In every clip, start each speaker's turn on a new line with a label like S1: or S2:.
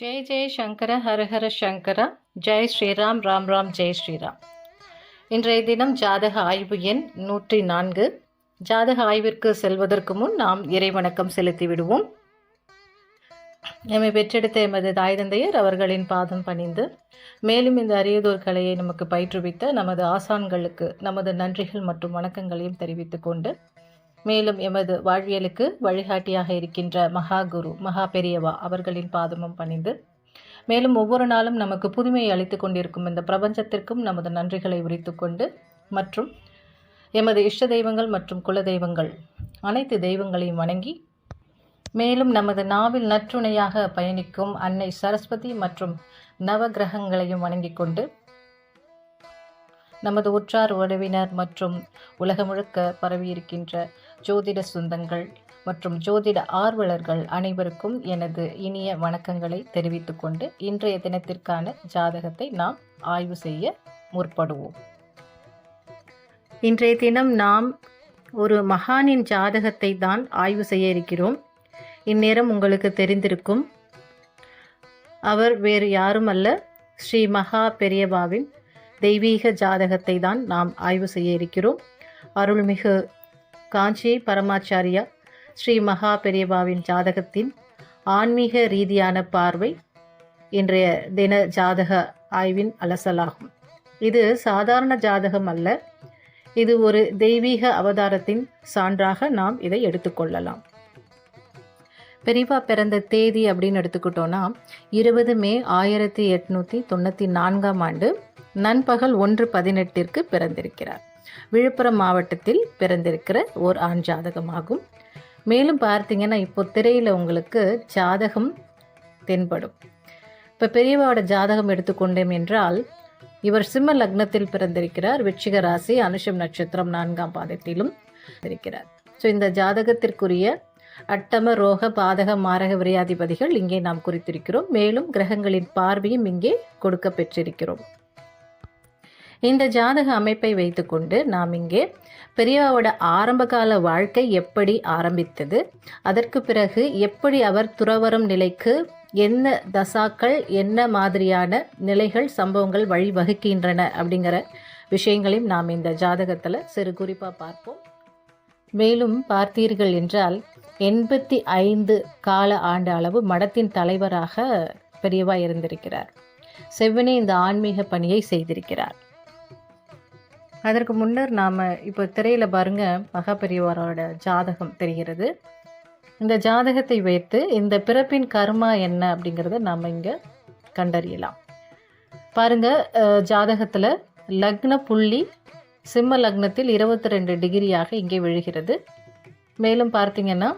S1: ஜெய் ஜெய் சங்கர ஹரஹர ஹர சங்கர ஜெய் ஸ்ரீராம் ராம் ராம் ஜெய் ஸ்ரீராம். இன்றைய தினம் ஜாதக ஆய்வு எண் நூற்றி நான்கு. ஜாதக ஆய்விற்கு செல்வதற்கு முன் நாம் இறைவணக்கம் செலுத்தி விடுவோம். எம்மை பெற்றெடுத்த எமது தாய் தந்தையர் அவர்களின் பாதம் பணிந்து மேலும் இந்த அரியதோர் கலையை நமக்கு பயிற்றுவித்த நமது ஆசான்களுக்கு நமது நன்றிகள் மற்றும் வணக்கங்களையும் தெரிவித்துக் கொண்டு மேலும் எமது வாழ்வியலுக்கு வழிகாட்டியாக இருக்கின்ற மகா குரு மகா பெரியவா அவர்களின் பாதமும் பணிந்து மேலும் ஒவ்வொரு நாளும் நமக்கு புதுமையை அளித்து கொண்டிருக்கும் இந்த பிரபஞ்சத்திற்கும் நமது நன்றிகளை உரித்துக்கொண்டு மற்றும் எமது இஷ்ட தெய்வங்கள் மற்றும் குல தெய்வங்கள் அனைத்து தெய்வங்களையும் வணங்கி மேலும் நமது நாவில் நற்றுணையாக பயணிக்கும் அன்னை சரஸ்வதி மற்றும் நவகிரகங்களையும் வணங்கிக் கொண்டு நமது உற்றார் உறவினர் மற்றும் உலகம் முழுக்க பரவியிருக்கின்ற ஜோதிட சொந்தங்கள் மற்றும் ஜோதிட ஆர்வலர்கள் அனைவருக்கும் எனது இனிய வணக்கங்களை தெரிவித்துக்கொண்டு இன்றைய தினத்திற்கான ஜாதகத்தை நாம் ஆய்வு செய்ய முற்படுவோம். இன்றைய தினம் நாம் ஒரு மகானின் ஜாதகத்தை தான் ஆய்வு செய்ய இருக்கிறோம். இந்நேரம் உங்களுக்கு தெரிந்திருக்கும் அவர் வேறு யாரும் அல்ல ஸ்ரீ மகா பெரியபாவின் தெய்வீக ஜாதகத்தை தான் நாம் ஆய்வு செய்ய இருக்கிறோம். அருள்மிகு காஞ்சி பரமாச்சாரியா ஸ்ரீ மகா பெரியபாவின் ஜாதகத்தின் ஆன்மீக ரீதியான பார்வை இன்றைய தின ஜாதக ஆய்வின் அலசலாகும். இது சாதாரண ஜாதகம் அல்ல. இது ஒரு தெய்வீக அவதாரத்தின் சான்றாக நாம் இதை எடுத்துக்கொள்ளலாம் பெரியவா பிறந்த தேதி அப்படின்னு எடுத்துக்கிட்டோன்னா இருபது மே ஆயிரத்தி எட்நூற்றி தொண்ணூற்றி நான்காம் ஆண்டு நண்பகல் ஒன்று பதினெட்டிற்கு பிறந்திருக்கிறார். விழுப்புரம் மாவட்டத்தில் பிறந்திருக்கிற ஓர் ஆண் ஜாதகமாகும். மேலும் பார்த்தீங்கன்னா இப்போ திரையில் உங்களுக்கு ஜாதகம் தென்படும். இப்போ பெரியவாவோட ஜாதகம் எடுத்துக்கொண்டேன் என்றால் இவர் சிம்ம லக்னத்தில் பிறந்திருக்கிறார். விச்சிக ராசி அனுஷம் நட்சத்திரம் நான்காம் பாதத்திலும் இருக்கிறார். ஸோ இந்த ஜாதகத்திற்குரிய அட்டம ரோக பாதக மாரக விரையாதிபதிகள் இங்கே நாம் குறித்திருக்கிறோம். மேலும் கிரகங்களின் பார்வையும் இங்கே கொடுக்க பெற்றிருக்கிறோம் இந்த ஜாதக அமைப்பை வைத்துக்கொண்டு நாம் இங்கே பெரியவாவோட ஆரம்பகால வாழ்க்கை எப்படி ஆரம்பித்தது அதற்கு பிறகு எப்படி அவர் துறவரும் நிலைக்கு என்ன தசாக்கள் என்ன மாதிரியான நிலைகள் சம்பவங்கள் வழிவகுக்கின்றன அப்படிங்கிற விஷயங்களையும் நாம் இந்த ஜாதகத்தில் சிறு குறிப்பாக பார்ப்போம். மேலும் பார்த்தீர்கள் என்றால் எண்பத்தி ஐந்து கால ஆண்டு அளவு மடத்தின் தலைவராக பெரியவா இருந்திருக்கிறார். செவ்வனே இந்த ஆன்மீக பணியை செய்திருக்கிறார். அதற்கு முன்னர் நாம் இப்போ திரையில் பாருங்க மகாபெரியவரோட ஜாதகம் தெரிகிறது. இந்த ஜாதகத்தை வைத்து இந்த பிறப்பின் கர்மா என்ன அப்படிங்கிறத நாம் இங்கே கண்டறியலாம். பாருங்க ஜாதகத்தில் லக்ன புள்ளி சிம்ம லக்னத்தில் இருபத்தி ரெண்டு டிகிரியாக இங்கே விழுகிறது. மேலும் பார்த்தீங்கன்னா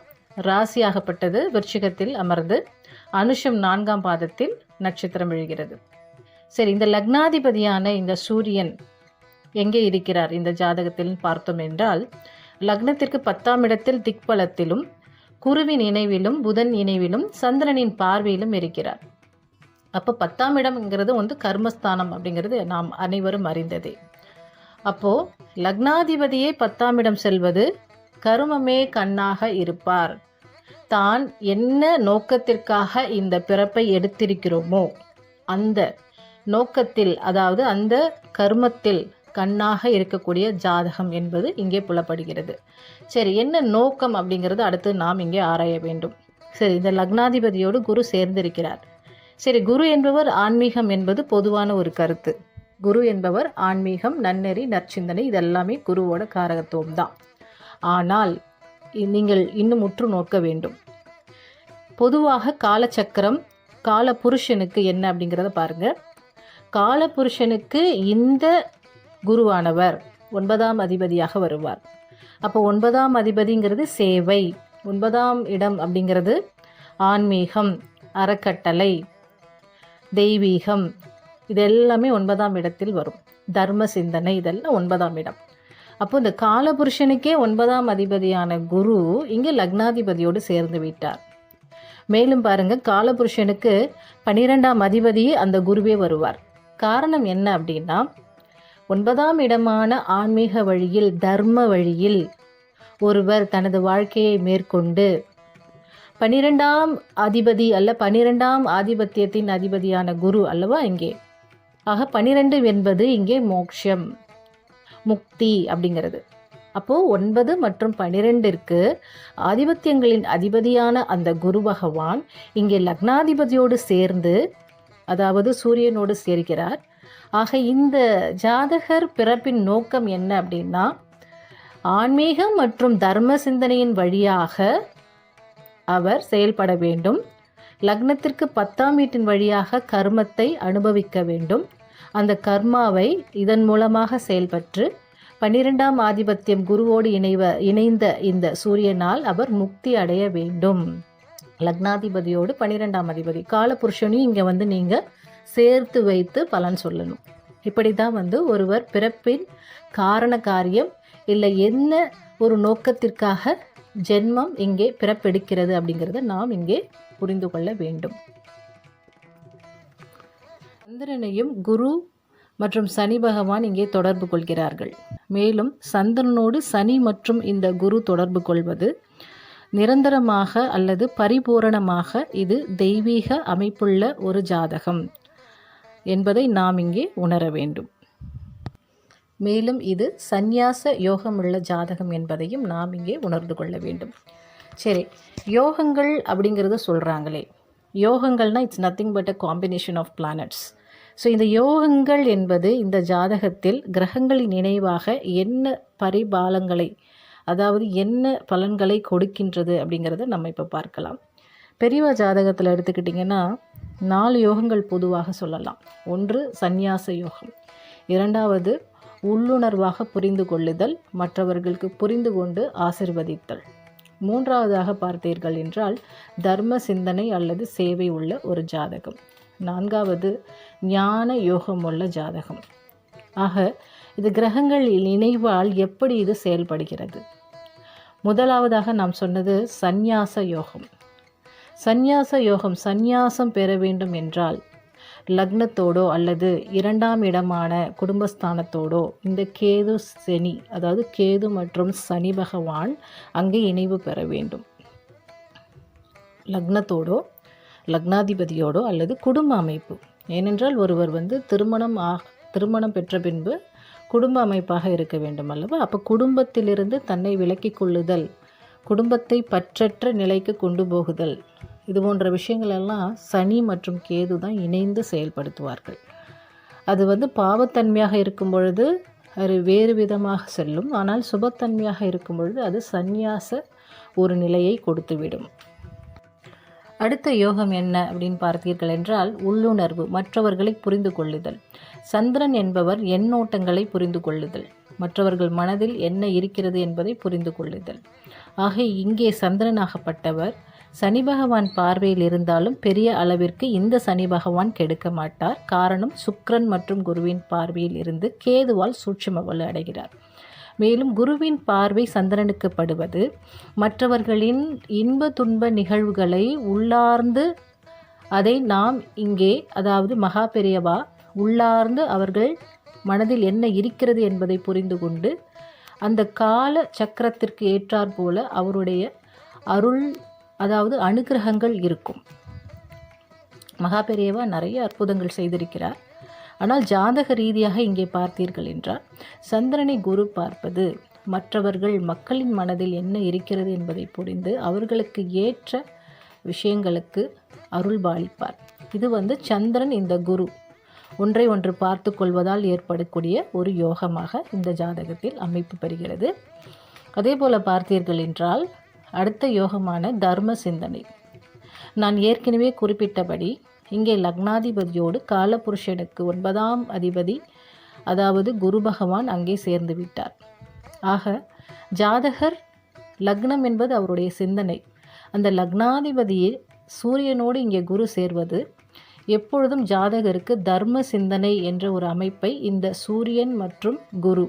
S1: ராசியாகப்பட்டது விருச்சிகத்தில் அமர்ந்து அனுஷம் நான்காம் பாதத்தில் நட்சத்திரம் விழுகிறது. சரி இந்த லக்னாதிபதியான இந்த சூரியன் எங்கே இருக்கிறார் இந்த ஜாதகத்தில் பார்த்தோம் என்றால் லக்னத்திற்கு பத்தாம் இடத்தில் திக்பலத்திலும் குருவின் இணைவிலும் புதன் இணைவிலும் சந்திரனின் பார்வையிலும் இருக்கிறார். அப்போ பத்தாம் இடம்ங்கிறது வந்து கர்மஸ்தானம் அப்படிங்கிறது நாம் அனைவரும் அறிந்ததே. அப்போது லக்னாதிபதியே பத்தாம் இடம் செல்வது கருமமே கண்ணாக இருப்பார். தான் என்ன நோக்கத்திற்காக இந்த பிறப்பை எடுத்திருக்கிறோமோ அந்த நோக்கத்தில் அதாவது அந்த கர்மத்தில் கண்ணாக இருக்கக்கூடிய ஜாதகம் என்பது இங்கே புலப்படுகிறது. சரி என்ன நோக்கம் அப்படிங்கிறது அடுத்து நாம் இங்கே ஆராய வேண்டும். சரி இந்த லக்னாதிபதியோடு குரு சேர்ந்திருக்கிறார். சரி குரு என்பவர் ஆன்மீகம் என்பது பொதுவான ஒரு கருத்து. குரு என்பவர் ஆன்மீகம் நன்னெறி நற்சிந்தனை இதெல்லாமே குருவோட காரகத்துவம் தான். ஆனால் நீங்கள் இன்னும் உற்று நோக்க வேண்டும். பொதுவாக காலச்சக்கரம் கால புருஷனுக்கு என்ன அப்படிங்கிறத பாருங்க. கால புருஷனுக்கு இந்த குருவானவர். ஒன்பதாம் அதிபதியாக வருவார். அப்போ ஒன்பதாம் அதிபதிங்கிறது சேவை. ஒன்பதாம் இடம் அப்படிங்கிறது ஆன்மீகம் அறக்கட்டளை தெய்வீகம். இது எல்லாமே ஒன்பதாம் இடத்தில் வரும். தர்ம சிந்தனை இதெல்லாம் ஒன்பதாம் இடம். அப்போ இந்த காலபுருஷனுக்கே ஒன்பதாம் அதிபதியான குரு இங்கே லக்னாதிபதியோடு சேர்ந்து விட்டார். மேலும் பாருங்க காலபுருஷனுக்கு பனிரெண்டாம் அதிபதியே அந்த குருவே வருவார். காரணம் என்ன அப்படின்னா ஒன்பதாம் இடமான ஆன்மீக வழியில் தர்ம வழியில் ஒருவர் தனது வாழ்க்கையை மேற்கொண்டு பனிரெண்டாம் அதிபதி அல்ல பனிரெண்டாம் ஆதிபத்தியத்தின் அதிபதியான குரு அல்லவா இங்கே? ஆக பனிரெண்டு என்பது இங்கே மோக்ஷம் முக்தி அப்படிங்கிறது. அப்போது ஒன்பது மற்றும் பனிரெண்டிற்கு ஆதிபத்தியங்களின் அதிபதியான அந்த குரு பகவான் இங்கே லக்னாதிபதியோடு சேர்ந்து அதாவது சூரியனோடு சேர்கிறார். ஆக இந்த ஜாதகர் பிறப்பின் நோக்கம் என்ன அப்படின்னா ஆன்மீகம் மற்றும் தர்ம சிந்தனையின் வழியாக அவர் செயல்பட வேண்டும். லக்னத்திற்கு பத்தாம் வீட்டின் வழியாக கர்மத்தை அனுபவிக்க வேண்டும். அந்த கர்மாவை இதன் மூலமாக செயல்பட்டு பன்னிரெண்டாம் ஆதிபத்தியம் குருவோடு இணைவ இணைந்த இந்த சூரியனால் அவர் முக்தி அடைய வேண்டும். லக்னாதிபதியோடு பன்னிரெண்டாம் அதிபதி. காலபுருஷனையும் இங்கே வந்து நீங்கள் சேர்த்து வைத்து பலன் சொல்லணும். இப்படி தான் வந்து ஒருவர் பிறப்பின் காரண காரியம் இல்லை என்ன ஒரு நோக்கத்திற்காக ஜென்மம் இங்கே பிறப்பெடுக்கிறது அப்படிங்கிறத நாம் இங்கே புரிந்து கொள்ள வேண்டும். சந்திரனையும் குரு மற்றும் சனி பகவான் இங்கே தொடர்பு கொள்கிறார்கள். மேலும் சந்திரனோடு சனி மற்றும் இந்த குரு தொடர்பு கொள்வது நிரந்தரமாக அல்லது பரிபூரணமாக இது தெய்வீக அமைப்புள்ள ஒரு ஜாதகம். என்பதை நாம் இங்கே உணர வேண்டும். மேலும் இது சந்நியாச யோகமுள்ள ஜாதகம் என்பதையும் நாம் இங்கே உணர்ந்து கொள்ள வேண்டும். சரி யோகங்கள் அப்படிங்கிறத சொல்கிறாங்களே யோகங்கள்னால் it's nothing but a combination of planets so இந்த யோகங்கள் என்பது இந்த ஜாதகத்தில் கிரகங்களின் நினைவாக என்ன பரிபாலங்களை அதாவது என்ன பலன்களை கொடுக்கின்றது அப்படிங்கிறத நம்ம இப்போ பார்க்கலாம். பெரியவா ஜாதகத்தில் எடுத்துக்கிட்டிங்கன்னா நாலு யோகங்கள் பொதுவாக சொல்லலாம். ஒன்று சந்நியாச யோகம். இரண்டாவது உள்ளுணர்வாக புரிந்து கொள்ளுதல் மற்றவர்களுக்கு புரிந்து கொண்டு ஆசிர்வதித்தல். மூன்றாவதாக பார்த்தீர்கள் என்றால் தர்ம சிந்தனை அல்லது சேவை உள்ள ஒரு ஜாதகம். நான்காவது ஞான யோகம் உள்ள ஜாதகம். ஆக இது கிரகங்கள் இணைவால் எப்படி இது செயல்படுகிறது? முதலாவதாக நாம் சொன்னது சந்நியாச யோகம். சந்நியாச யோகம் சந்நியாசம் பெற வேண்டும் என்றால் லக்னத்தோடோ அல்லது இரண்டாம் இடமான குடும்பஸ்தானத்தோடோ இந்த கேது சனி அதாவது கேது மற்றும் சனி பகவான் அங்கே இணைவு பெற வேண்டும். லக்னத்தோடோ லக்னாதிபதியோடோ அல்லது குடும்ப அமைப்பு. ஏனென்றால் ஒருவர் வந்து திருமணம் ஆ திருமணம் பெற்ற பின்பு குடும்ப அமைப்பாக இருக்க வேண்டும் அல்லவா? அப்போ குடும்பத்திலிருந்து தன்னை விலக்கிக் கொள்ளுதல் குடும்பத்தை பற்றற்ற நிலைக்கு கொண்டு போகுதல் இது போன்ற விஷயங்களெல்லாம் சனி மற்றும் கேது தான் இணைந்து செயல்படுத்துவார்கள். அது வந்து பாவத்தன்மையாக இருக்கும் பொழுது அது வேறு விதமாக செல்லும். ஆனால் சுபத்தன்மையாக இருக்கும் பொழுது அது சந்நியாச ஒரு நிலையை கொடுத்துவிடும். அடுத்த யோகம் என்ன அப்படின்னு பார்த்தீர்கள் என்றால் உள்ளுணர்வு மற்றவர்களை புரிந்து கொள்ளுதல். சந்திரன் என்பவர் எண்ணோட்டங்களை புரிந்து கொள்ளுதல். மற்றவர்கள் மனதில் என்ன இருக்கிறது என்பதை புரிந்து கொள்ளுதல். ஆக இங்கே சந்திரனாகப்பட்டவர் சனி பகவான் பார்வையில் இருந்தாலும் பெரிய அளவிற்கு இந்த சனி பகவான் கெடுக்க மாட்டார். காரணம் சுக்ரன் மற்றும் குருவின் பார்வையில் இருந்து கேதுவால் சூட்சும வலு அடைகிறார். மேலும் குருவின் பார்வை சந்திரனுக்கு படுவது மற்றவர்களின் இன்ப துன்ப நிகழ்வுகளை உள்ளார்ந்து அதை நாம் இங்கே அதாவது மகா பெரியவா உள்ளார்ந்து அவர்கள் மனதில் என்ன இருக்கிறது என்பதை புரிந்து கொண்டு அந்த கால சக்கரத்திற்கு ஏற்றாற்போல அவருடைய அருள் அதாவது அனுகிரகங்கள் இருக்கும். மகாபெரியவா நிறைய அற்புதங்கள் செய்திருக்கிறார். ஆனால் ஜாதக ரீதியாக இங்கே பார்த்தீர்கள் என்றால் சந்திரனை குரு பார்ப்பது மற்றவர்கள் மக்களின் மனதில் என்ன இருக்கிறது என்பதை புரிந்து அவர்களுக்கு ஏற்ற விஷயங்களுக்கு அருள் பாலிப்பார். இது வந்து சந்திரன் இந்த குரு. ஒன்றை ஒன்று பார்த்து கொள்வதால் ஏற்படக்கூடிய ஒரு யோகமாக இந்த ஜாதகத்தில் அமைப்பு பெறுகிறது. அதே போல் பார்த்தீர்கள் என்றால் அடுத்த யோகமான தர்ம சிந்தனை. நான் ஏற்கனவே குறிப்பிட்டபடி இங்கே லக்னாதிபதியோடு காலபுருஷனுக்கு ஒன்பதாம் அதிபதி அதாவது குரு பகவான் அங்கே சேர்ந்து விட்டார். ஆக ஜாதகர் லக்னம் என்பது அவருடைய சிந்தனை. அந்த லக்னாதிபதியில் சூரியனோடு இங்கே குரு சேர்வது எப்பொழுதும் ஜாதகருக்கு தர்ம சிந்தனை என்ற ஒரு அமைப்பை இந்த சூரியன் மற்றும் குரு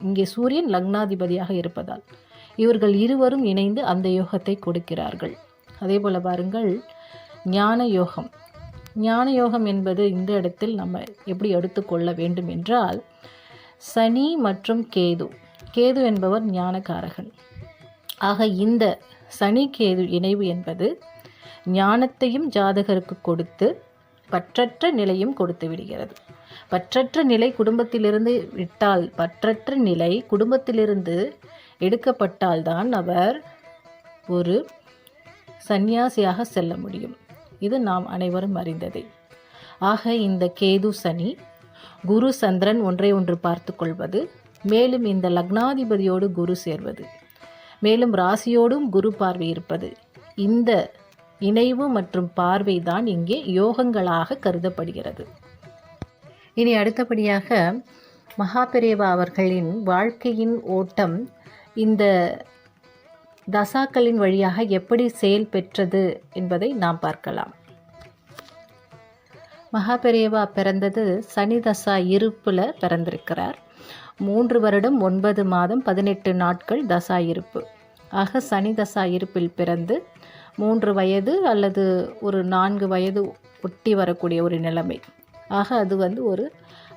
S1: இங்கே சூரியன் லக்னாதிபதியாக இருப்பதால். இவர்கள் இருவரும் இணைந்து அந்த யோகத்தை கொடுக்கிறார்கள். அதே போல் பாருங்கள் ஞான யோகம். ஞான யோகம் என்பது இந்த இடத்தில் நம்ம எப்படி எடுத்துக்கொள்ள வேண்டும் என்றால் சனி மற்றும் கேது. கேது என்பவர் ஞானக்காரகன். ஆக இந்த சனி கேது இணைவு என்பது ஞானத்தையும் ஜாதகருக்கு கொடுத்து பற்றற்ற நிலையும் கொடுத்து விடுகிறது. பற்றற்ற நிலை குடும்பத்திலிருந்து விட்டால் பற்றற்ற நிலை குடும்பத்திலிருந்து எடுக்கப்பட்டால்தான் அவர் ஒரு சந்நியாசியாக செல்ல முடியும். இது நாம் அனைவரும் அறிந்ததே. ஆக இந்த கேது சனி குரு சந்திரன் ஒன்றை ஒன்று பார்த்து கொள்வது மேலும் இந்த லக்னாதிபதியோடு குரு சேர்வது மேலும் ராசியோடும் குரு பார்வை இருப்பது இந்த இணைவு மற்றும் பார்வை தான் இங்கே யோகங்களாக கருதப்படுகிறது. இனி அடுத்தபடியாக மகாபெரேவா அவர்களின் வாழ்க்கையின் ஓட்டம் இந்த தசாக்களின் வழியாக எப்படி செயல் பெற்றது என்பதை நாம் பார்க்கலாம். மகாபெரியவா பிறந்தது சனி தசா இருப்பில் பிறந்திருக்கிறார். மூன்று வருடம் ஒன்பது மாதம் பதினெட்டு நாட்கள் தசா இருப்பு. ஆக சனி தசா இருப்பில் பிறந்து மூன்று வயது அல்லது ஒரு நான்கு வயது ஒட்டி வரக்கூடிய ஒரு நிலைமை. ஆக அது வந்து ஒரு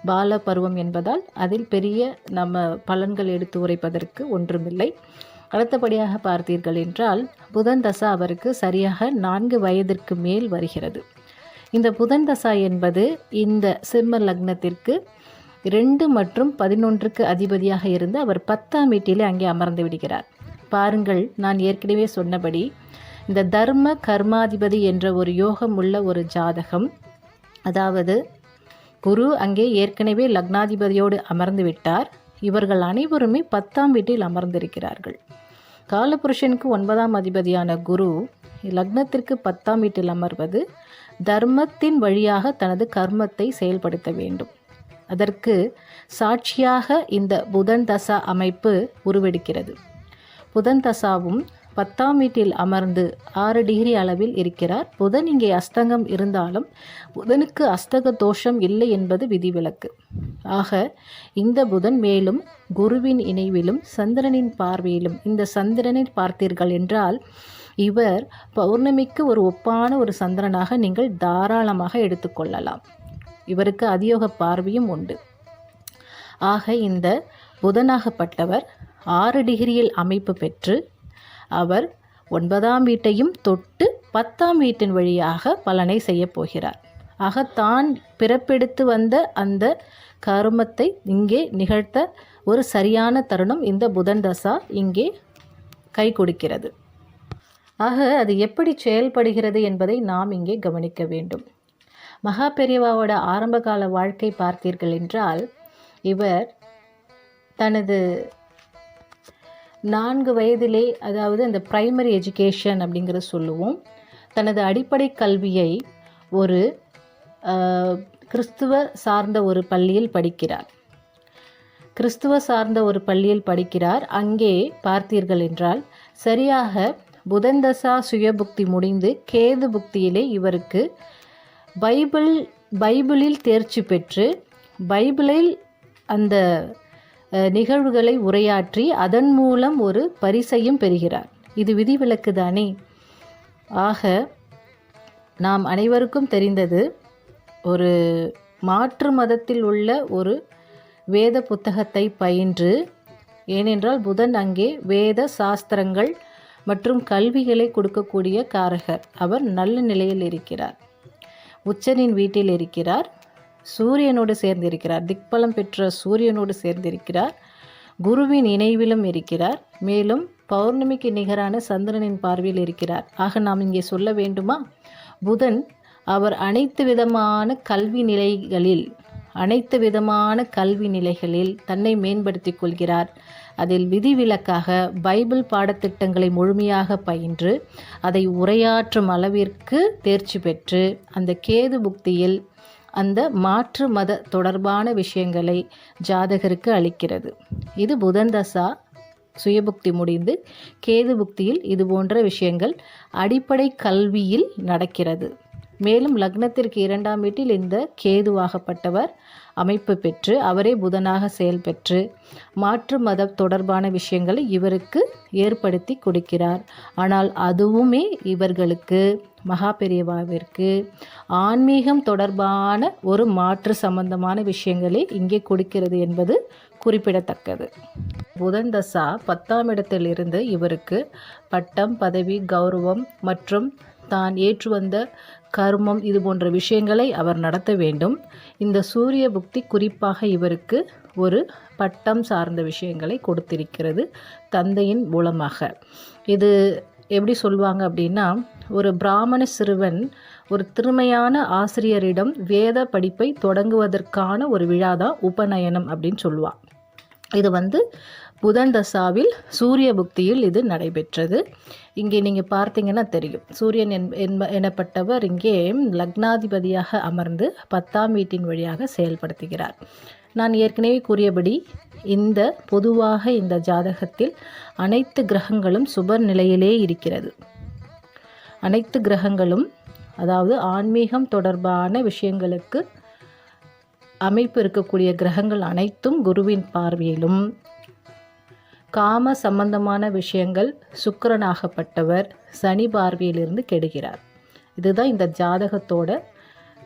S1: பால பருவம் என்பதால் அதில் பெரிய நம்ம பலன்கள் எடுத்து உரைப்பதற்கு ஒன்றுமில்லை. அடுத்தபடியாக பார்த்தீர்கள் என்றால் புதன் தசா அவருக்கு சரியாக நான்கு வயதிற்கு மேல் வருகிறது. இந்த புதன் தசா என்பது இந்த சிம்ம லக்னத்திற்கு ரெண்டு மற்றும் பதினொன்றுக்கு அதிபதியாக இருந்து அவர் பத்தாம் வீட்டிலே அங்கே அமர்ந்து விடுகிறார். பாருங்கள் நான் ஏற்கனவே சொன்னபடி இந்த தர்ம கர்மாதிபதி என்ற ஒரு யோகம் உள்ள ஒரு ஜாதகம் அதாவது குரு அங்கே ஏற்கனவே லக்னாதிபதியோடு அமர்ந்து விட்டார். இவர்கள் அனைவருமே பத்தாம் வீட்டில் அமர்ந்திருக்கிறார்கள். காலபுருஷனுக்கு ஒன்பதாம் அதிபதியான குரு லக்னத்திற்கு பத்தாம் வீட்டில் அமர்வது தர்மத்தின் வழியாக தனது கர்மத்தை செயல்படுத்த வேண்டும். அதற்கு சாட்சியாக இந்த புதன் தசா அமைப்பு உருவெடுக்கிறது. புதன் தசாவும் பத்தாம் வீட்டில் அமர்ந்து ஆறு டிகிரி அளவில் இருக்கிறார். புதன் இங்கே அஸ்தங்கம் இருந்தாலும் புதனுக்கு அஸ்தக தோஷம் இல்லை என்பது விதிவிலக்கு. ஆக இந்த புதன் மேலும் குருவின் இணைவிலும் சந்திரனின் பார்வையிலும் இந்த சந்திரனை பார்த்தீர்கள் என்றால் இவர் பௌர்ணமிக்கு ஒரு ஒப்பான ஒரு சந்திரனாக நீங்கள் தாராளமாக எடுத்துக்கொள்ளலாம் இவருக்கு அதியோக பார்வையும் உண்டு. ஆக இந்த புதனாகப்பட்டவர் ஆறு டிகிரியில் அமைப்பு பெற்று அவர் ஒன்பதாம் வீட்டையும் தொட்டு பத்தாம் வீட்டின் வழியாக பலனை செய்யப் போகிறார். ஆக தான் பிறப்பெடுத்து வந்த அந்த கருமத்தை இங்கே நிகழ்த்த ஒரு சரியான தருணம் இந்த புதன் தசா இங்கே கை கொடுக்கிறது. ஆக அது எப்படி செயல்படுகிறது என்பதை நாம் இங்கே கவனிக்க வேண்டும். மகா பெரியவாவோட ஆரம்பகால வாழ்க்கை பார்த்தீர்கள் என்றால் இவர் தனது நான்கு வயதிலே அதாவது அந்த பிரைமரி எஜுகேஷன் அப்படிங்கிற சொல்லுவோம். தனது அடிப்படை கல்வியை ஒரு கிறிஸ்துவ சார்ந்த ஒரு பள்ளியில் படிக்கிறார். கிறிஸ்துவ சார்ந்த ஒரு பள்ளியில் படிக்கிறார். அங்கே பார்த்தீர்கள் என்றால் சரியாக புதந்தசா சுயபுக்தி முடிந்து கேது புக்தியிலே இவருக்கு பைபிள் பைபிளில் தேர்ச்சி பெற்று பைபிளில் அந்த நிகழ்வுகளை உரையாற்றி அதன் மூலம் ஒரு பரிசையும் பெறுகிறார். இது விதிவிலக்கு தானே? ஆக நாம் அனைவருக்கும் தெரிந்தது ஒரு மாற்று மதத்தில் உள்ள ஒரு வேத புத்தகத்தை பயின்று ஏனென்றால் புதன் அங்கே வேத சாஸ்திரங்கள் மற்றும் கல்விகளை கொடுக்கக்கூடிய காரகர். அவர் நல்ல நிலையில் இருக்கிறார். உச்சனின் வீட்டில் இருக்கிறார். சூரியனோடு சேர்ந்திருக்கிறார். திக்பலம் பெற்ற சூரியனோடு சேர்ந்திருக்கிறார். குருவின் இணைவிலும் இருக்கிறார். மேலும் பௌர்ணமிக்கு நிகரான சந்திரனின் பார்வையில் இருக்கிறார். ஆக நாம் இங்கே சொல்ல வேண்டுமா? புதன் அவர் அனைத்து விதமான கல்வி நிலைகளில் அனைத்து விதமான கல்வி நிலைகளில் தன்னை மேம்படுத்தி கொள்கிறார். அதில் விதிவிலக்காக பைபிள் பாடத்திட்டங்களை முழுமையாக பயின்று அதை உரையாற்றும் அளவிற்கு தேர்ச்சி பெற்று அந்த கேது புக்தியில் அந்த மாற்று மத தொடர்பான விஷயங்களை ஜாதகருக்கு அளிக்கிறது. இது புதன் தசா சுயபுக்தி முடிந்து கேது புக்தியில் இது போன்ற விஷயங்கள் அடிப்படை கல்வியில் நடக்கிறது. மேலும் லக்னத்திற்கு இரண்டாம் வீட்டில் இந்த கேதுவாகப்பட்டவர் அமைப்பு பெற்று அவரே புதனாக செயல் பெற்று மாற்று மத தொடர்பான விஷயங்களை இவருக்கு ஏற்படுத்தி கொடுக்கிறார். ஆனால் அதுவுமே இவர்களுக்கு மகா பெரியவாவிற்கு ஆன்மீகம் தொடர்பான ஒரு மாற்று சம்பந்தமான விஷயங்களை இங்கே கொடுக்கிறது என்பது குறிப்பிடத்தக்கது. புதன் தசா பத்தாம் இடத்திலிருந்து இவருக்கு பட்டம் பதவி கௌரவம் மற்றும் தான் ஏற்று வந்த கர்மம் இது போன்ற விஷயங்களை அவர் நடத்த வேண்டும். இந்த சூரிய புக்தி குறிப்பாக இவருக்கு ஒரு பட்டம் சார்ந்த விஷயங்களை கொடுத்திருக்கிறது தந்தையின் மூலமாக. இது எப்படி சொல்லுவாங்க அப்படின்னா ஒரு பிராமண சிறுவன் ஒரு திறமையான ஆசிரியரிடம் வேத படிப்பை தொடங்குவதற்கான ஒரு விழா தான் உபநயனம் அப்படின்னு சொல்லுவாள் இது வந்து புதன் தசாவில் சூரிய புக்தியில் இது நடைபெற்றது. இங்கே நீங்கள் பார்த்தீங்கன்னா தெரியும். சூரியன் என்ப எனப்பட்டவர் இங்கே லக்னாதிபதியாக அமர்ந்து பத்தாம் வீட்டின் வழியாக செயல்படுத்துகிறார். நான் ஏற்கனவே கூறியபடி இந்த பொதுவாக இந்த ஜாதகத்தில் அனைத்து கிரகங்களும் சுபர் நிலையிலே இருக்கிறது. அனைத்து கிரகங்களும் அதாவது ஆன்மீகம் தொடர்பான விஷயங்களுக்கு அமைப்பு இருக்கக்கூடிய கிரகங்கள் அனைத்தும் குருவின் பார்வையிலும் காம சம்பந்தமான விஷயங்கள் சுக்கரனாகப்பட்டவர் சனி பார்வையிலிருந்து கெடுகிறார். இதுதான் இந்த ஜாதகத்தோட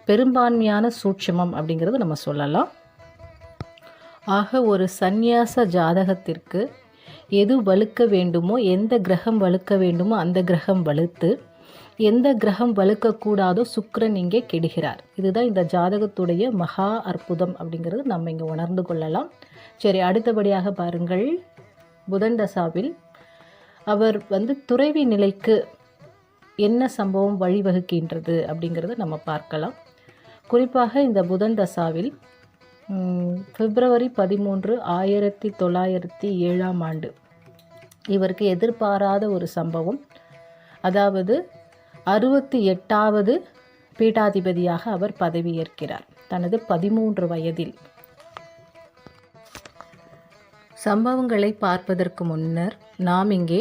S1: பெரும்பான்மையான சூட்சமம் அப்படிங்கிறது நம்ம சொல்லலாம். ஆக ஒரு சந்நியாச ஜாதகத்திற்கு எது வலுக்க வேண்டுமோ எந்த கிரகம் வலுக்க வேண்டுமோ அந்த கிரகம் வலுத்து எந்த கிரகம் வலுக்கக்கூடாதோ சுக்கரன் இங்கே கெடுகிறார். இதுதான் இந்த ஜாதகத்துடைய மகா அற்புதம் அப்படிங்கிறது நம்ம இங்கே உணர்ந்து கொள்ளலாம். சரி அடுத்தபடியாக பாருங்கள். புதன் தசாவில் அவர் வந்து துறைவி நிலைக்கு என்ன சம்பவம் வழிவகுக்கின்றது அப்படிங்கிறத நம்ம பார்க்கலாம். குறிப்பாக இந்த புதன் தசாவில் பிப்ரவரி பதிமூன்று ஆயிரத்தி தொள்ளாயிரத்தி ஏழாம் ஆண்டு இவருக்கு எதிர்பாராத ஒரு சம்பவம். அதாவது அறுபத்தி எட்டாவது பீட்டாதிபதியாக அவர் பதவியேற்கிறார். தனது பதிமூன்று வயதில். சம்பவங்களை பார்ப்பதற்கு முன்னர் நாம் இங்கே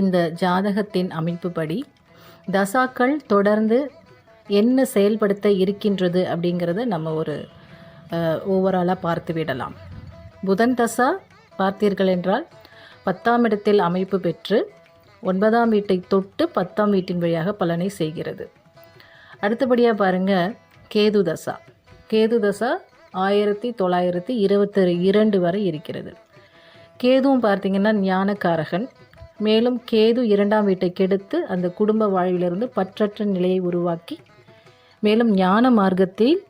S1: இந்த ஜாதகத்தின் அமைப்புப்படி தசாக்கள் தொடர்ந்து என்ன செயல்படுத்த இருக்கின்றது அப்படிங்கிறத நம்ம ஒரு ஓவராலாக பார்த்து விடலாம். புதன் தசா பார்த்தீர்கள் என்றால் பத்தாம் இடத்தில் அமைப்பு பெற்று ஒன்பதாம் வீட்டை தொட்டு பத்தாம் வீட்டின் வழியாக பலனை செய்கிறது. அடுத்தபடியாக பாருங்கள் கேது தசா. கேது தசா ஆயிரத்தி தொள்ளாயிரத்தி இருபத்தி இரண்டு வரை இருக்கிறது. கேதுவும் பார்த்திங்கன்னா ஞானக்காரகன். மேலும் கேது இரண்டாம் வீட்டை கெடுத்து அந்த குடும்ப வாழ்விலிருந்து பற்றற்ற நிலையை உருவாக்கி மேலும் ஞான மார்க்கத்தில்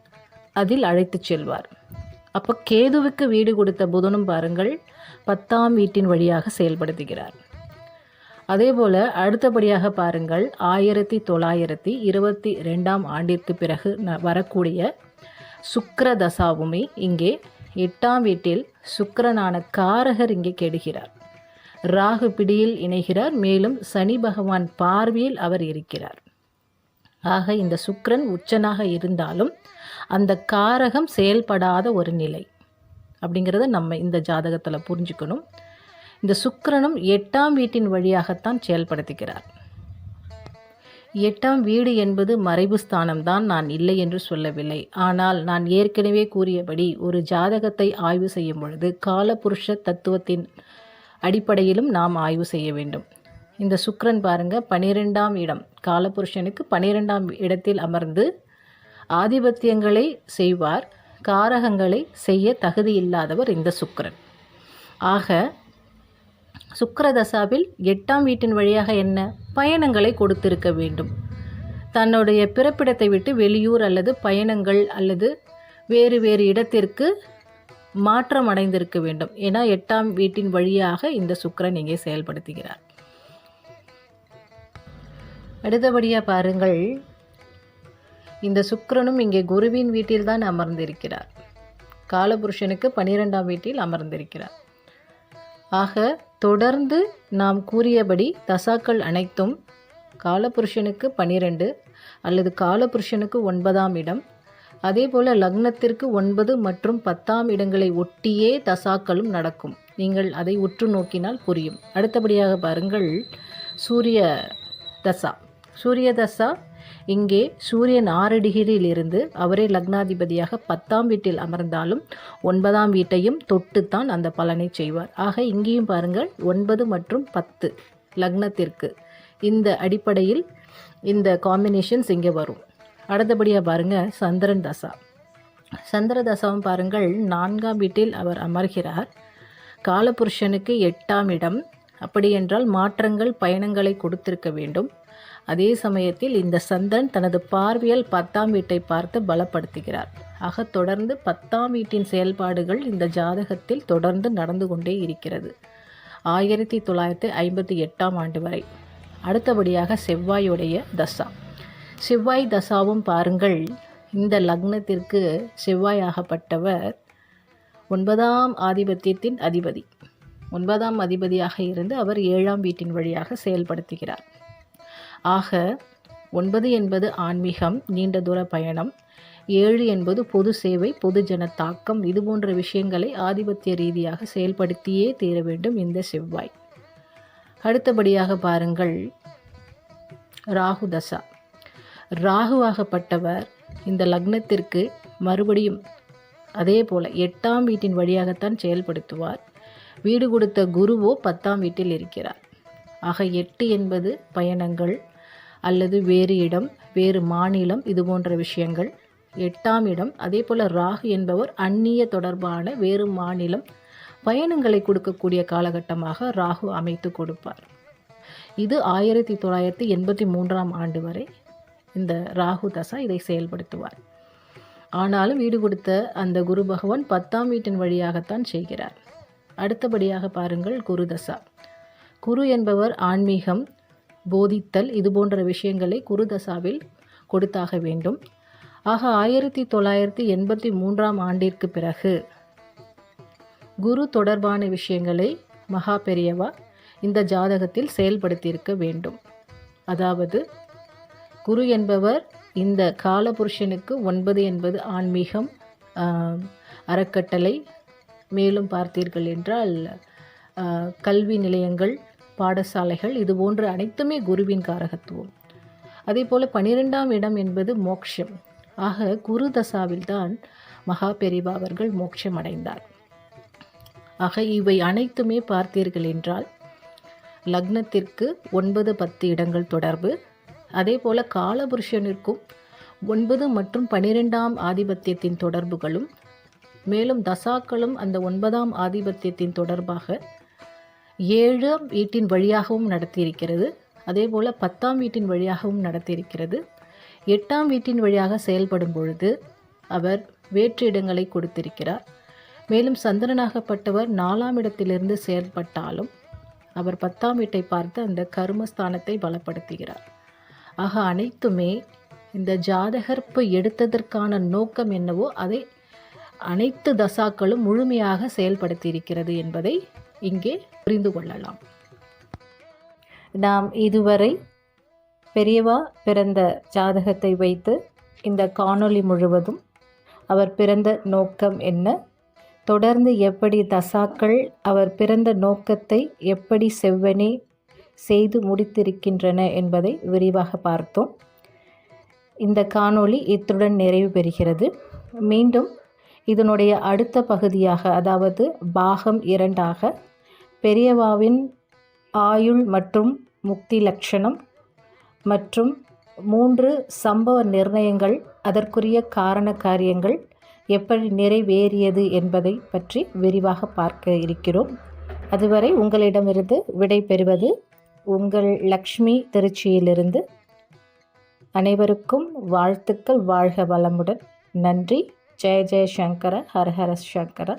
S1: அதில் அழைத்து செல்வார். அப்போ கேதுவுக்கு வீடு கொடுத்த புதனும் பாருங்கள் பத்தாம் வீட்டின் வழியாக செயல்படுத்துகிறார். அதே போல் அடுத்தபடியாக பாருங்கள் ஆயிரத்தி தொள்ளாயிரத்தி இருபத்தி ரெண்டாம் ஆண்டிற்கு பிறகு வரக்கூடிய சுக்கர தசாவுமே இங்கே எட்டாம் வீட்டில் சுக்கரனான காரகர் இங்கே கெடுகிறார். ராகு பிடியில் இணைகிறார் மேலும் சனி பகவான் பார்வையில் அவர் இருக்கிறார். ஆக இந்த சுக்கரன் உச்சனாக இருந்தாலும் அந்த காரகம் செயல்படாத ஒரு நிலை அப்படிங்கிறத நம்ம இந்த ஜாதகத்தில் புரிஞ்சுக்கணும். இந்த சுக்கரனும் எட்டாம் வீட்டின் வழியாகத்தான் செயல்படுத்துகிறார். எட்டாம் வீடு என்பது மறைவு ஸ்தானம்தான் நான் இல்லை என்று சொல்லவில்லை. ஆனால் நான் ஏற்கனவே கூறியபடி ஒரு ஜாதகத்தை ஆய்வு செய்யும் பொழுது காலபுருஷ தத்துவத்தின் அடிப்படையிலும் நாம் ஆய்வு செய்ய வேண்டும். இந்த சுக்ரன் பாருங்க பனிரெண்டாம் இடம். காலபுருஷனுக்கு பனிரெண்டாம் இடத்தில் அமர்ந்து ஆதிபத்தியங்களை செய்வார். காரகங்களை செய்ய தகுதி இல்லாதவர் இந்த சுக்கரன். ஆக சுக்கரதசாவில் எட்டாம் வீட்டின் வழியாக என்ன பயணங்களை கொடுத்திருக்க வேண்டும்? தன்னுடைய பிறப்பிடத்தை விட்டு வெளியூர் அல்லது பயணங்கள் அல்லது வேறு வேறு இடத்திற்கு மாற்றம் அடைந்திருக்க வேண்டும். ஏன்னா எட்டாம் வீட்டின் வழியாக இந்த சுக்கரன் இங்கே செயல்படுத்துகிறார். அடுத்தபடியாக பாருங்கள். இந்த சுக்கரனும் இங்கே குருவின் வீட்டில் தான் அமர்ந்திருக்கிறார். காலபுருஷனுக்கு பனிரெண்டாம் வீட்டில் அமர்ந்திருக்கிறார். ஆக தொடர்ந்து நாம் கூறியபடி தசாக்கள் அனைத்தும் காலபுருஷனுக்கு பனிரெண்டு அல்லது காலபுருஷனுக்கு ஒன்பதாம் இடம். அதே போல் லக்னத்திற்கு ஒன்பது மற்றும் பத்தாம் இடங்களை ஒட்டியே தசாக்களும் நடக்கும். நீங்கள் அதை உற்று நோக்கினால் புரியும். அடுத்தபடியாக பாருங்கள். சூரிய தசா. சூரிய தசா இங்கே சூரியன் ஆறு டிகிரியிலிருந்து அவரே லக்னாதிபதியாக பத்தாம் வீட்டில் அமர்ந்தாலும் ஒன்பதாம் வீட்டையும் தொட்டுத்தான் அந்த பலனை செய்வார். ஆக இங்கேயும் பாருங்கள் ஒன்பது மற்றும் பத்து லக்னத்திற்கு இந்த அடிப்படையில் இந்த காம்பினேஷன்ஸ் இங்கே வரும். அடுத்தபடியாக பாருங்கள் சந்திரன் தசா. சந்திர தசாவும் பாருங்கள் நான்காம் வீட்டில் அவர் அமர்கிறார். காலபுருஷனுக்கு எட்டாம் இடம். அப்படியென்றால் மாற்றங்கள் பயணங்களை கொடுத்திருக்க வேண்டும். அதே சமயத்தில் இந்த சந்திரன் தனது பார்வையால் பத்தாம் வீட்டை பார்த்து பலப்படுத்துகிறார். ஆக தொடர்ந்து பத்தாம் வீட்டின் செயல்பாடுகள் இந்த ஜாதகத்தில் தொடர்ந்து நடந்து கொண்டே இருக்கிறது. ஆயிரத்தி தொள்ளாயிரத்தி ஐம்பத்தி எட்டாம் ஆண்டு வரை. அடுத்தபடியாக செவ்வாயுடைய தசா. செவ்வாய் தசாவும் பாருங்கள் இந்த லக்னத்திற்கு செவ்வாயாகப்பட்டவர் ஒன்பதாம் ஆதிபத்தியத்தின் அதிபதி. ஒன்பதாம் அதிபதியாக இருந்து அவர் ஏழாம் வீட்டின் வழியாக செயல்படுத்துகிறார். ஆக ஒன்பது என்பது ஆன்மீகம் நீண்ட தூர பயணம் ஏழு என்பது பொது சேவை பொதுஜன தாக்கம் இது போன்ற விஷயங்களை ஆதிபத்திய ரீதியாக செயல்படுத்தியே தீர வேண்டும் இந்த செவ்வாய். அடுத்தபடியாக பாருங்கள் ராகு தசா. ராகுவாகப்பட்டவர் இந்த லக்னத்திற்கு மறுபடியும் அதே போல் எட்டாம் வீட்டின் வழியாகத்தான் செயல்படுத்துவார். வீடு கொடுத்த குருவோ பத்தாம் வீட்டில் இருக்கிறார். ஆக எட்டு என்பது பயணங்கள் அல்லது வேறு இடம் வேறு மாநிலம் இது போன்ற விஷயங்கள். எட்டாம் இடம் அதே போல் ராகு என்பவர் அந்நிய தொடர்பான வேறு மாநிலம் பயணங்களை கொடுக்கக்கூடிய காலகட்டமாக ராகு அமைத்து கொடுப்பார். இது ஆயிரத்தி தொள்ளாயிரத்தி எண்பத்தி மூன்றாம் ஆண்டு வரை இந்த ராகு தசா இதை செயல்படுத்துவார். ஆனாலும் வீடு கொடுத்த அந்த குரு பகவான் பத்தாம் வீட்டின் வழியாகத்தான் செய்கிறார். அடுத்தபடியாக பாருங்கள் குரு தசா. குரு என்பவர் ஆன்மீகம் போதித்தல் இது போன்ற விஷயங்களை குரு தசாவில் கொடுத்தாக வேண்டும். ஆக ஆயிரத்தி தொள்ளாயிரத்தி எண்பத்தி மூன்றாம் ஆண்டிற்கு பிறகு குரு தொடர்பான விஷயங்களை மகா பெரியவா இந்த ஜாதகத்தில் செயல்படுத்தியிருக்க வேண்டும். அதாவது குரு என்பவர் இந்த காலபுருஷனுக்கு ஒன்பது என்பது ஆன்மீகம் அறக்கட்டளை மேலும் பார்த்தீர்கள் என்றால் கல்வி நிலையங்கள் பாடசாலைகள் இது போன்ற அனைத்துமே குருவின் காரகத்துவம். அதே போல் பனிரெண்டாம் இடம் என்பது மோக்ஷம். ஆக குரு தசாவில்தான் மகா பெரிவா அவர்கள் மோட்சம் அடைந்தார். ஆக இவை அனைத்துமே பார்த்தீர்கள் என்றால் லக்னத்திற்கு ஒன்பது பத்து இடங்கள் தொடர்பு. அதே போல் காலபுருஷனிற்கும் ஒன்பது மற்றும் பனிரெண்டாம் ஆதிபத்தியத்தின் தொடர்புகளும் மேலும் தசாக்களும் அந்த ஒன்பதாம் ஆதிபத்தியத்தின் தொடர்பாக ஏழாம் வீட்டின் வழியாகவும் நடத்தியிருக்கிறது. அதே போல் பத்தாம் வீட்டின் வழியாகவும் நடத்தியிருக்கிறது. எட்டாம் வீட்டின் வழியாக செயல்படும் பொழுது அவர் வேற்று இடங்களை கொடுத்திருக்கிறார். மேலும் சந்திரனாகப்பட்டவர் நாலாம் இடத்திலிருந்து செயல்பட்டாலும் அவர் பத்தாம் வீட்டை பார்த்து அந்த கர்மஸ்தானத்தை பலப்படுத்துகிறார். ஆக அனைத்துமே இந்த ஜாதகர்ப்பு எடுத்ததற்கான நோக்கம் என்னவோ அதை அனைத்து தசாக்களும் முழுமையாக செயல்படுத்தியிருக்கிறது என்பதை இங்கே புரிந்து கொள்ளலாம். நாம் இதுவரை பெரியவா பிறந்த ஜாதகத்தை வைத்து இந்த காணொளி முழுவதும் அவர் பிறந்த நோக்கம் என்ன? தொடர்ந்து எப்படி தசாக்கள் அவர் பிறந்த நோக்கத்தை எப்படி செவ்வனே செய்து முடித்திருக்கின்றன என்பதை விரிவாக பார்த்தோம். இந்த காணொளி இத்துடன் நிறைவு பெறுகிறது. மீண்டும் இதனுடைய அடுத்த பகுதியாக அதாவது பாகம் இரண்டாக பெரியவாவின் ஆயுள் மற்றும் முக்தி லட்சணம் மற்றும் மூன்று சம்பவ நிர்ணயங்கள் அதற்குரிய காரண காரியங்கள் எப்படி நிறைவேறியது என்பதை பற்றி விரிவாக பார்க்க இருக்கிறோம். அதுவரை உங்களிடமிருந்து விடை பெறுவது உங்கள் லக்ஷ்மி திருச்சியிலிருந்து. அனைவருக்கும் வாழ்த்துக்கள் வாழ்க வளமுடன். நன்றி. ஜெய ஜெய சங்கர ஹரஹர சங்கர.